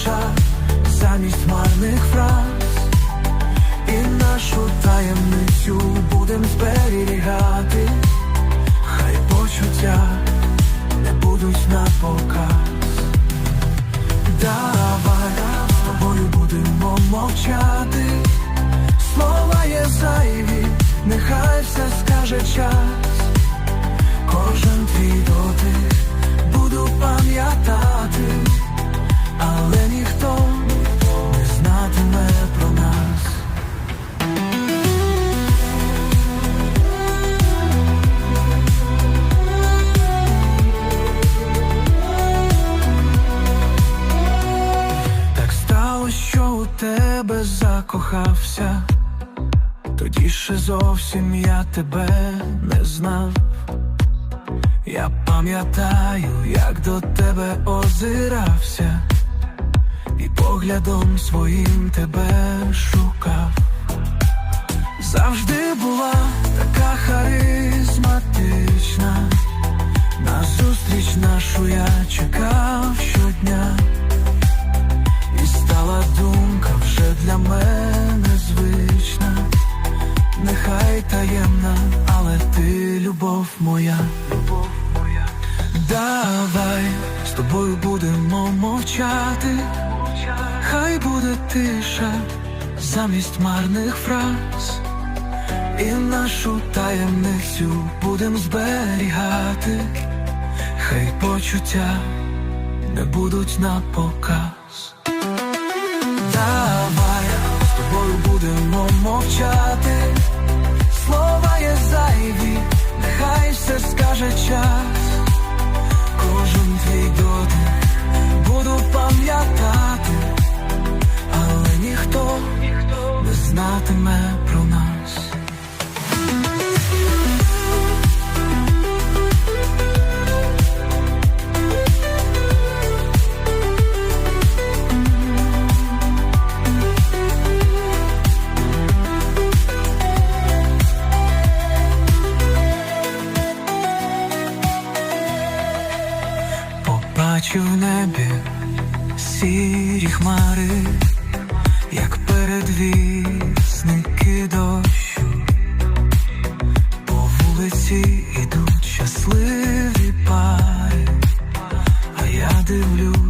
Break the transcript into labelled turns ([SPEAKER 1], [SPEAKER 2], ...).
[SPEAKER 1] тиша замість марних фраз, і нашу таємницю будем зберігати, хай почуття не будуть на показ. Давай з тобою будемо мовчати, слова є зайві, нехай все скаже час. Тебе закохався. Тоді ще зовсім я тебе не знав. Я пам'ятаю, як до тебе озирався, і поглядом своїм тебе шукав. Завжди була така харизматична, на зустріч нашу я чекав щодня, і стала думка любов моя, любов моя. Давай з тобою будемо мовчати, хай буде тиша замість марних фраз, і нашу таємницю будем зберігати, хай почуття не будуть на показ. Давай з тобою будемо мовчати, знатиме про нас. Побачив в небі сірі хмари, як по вулиці ідуть щасливі а я дивлюсь.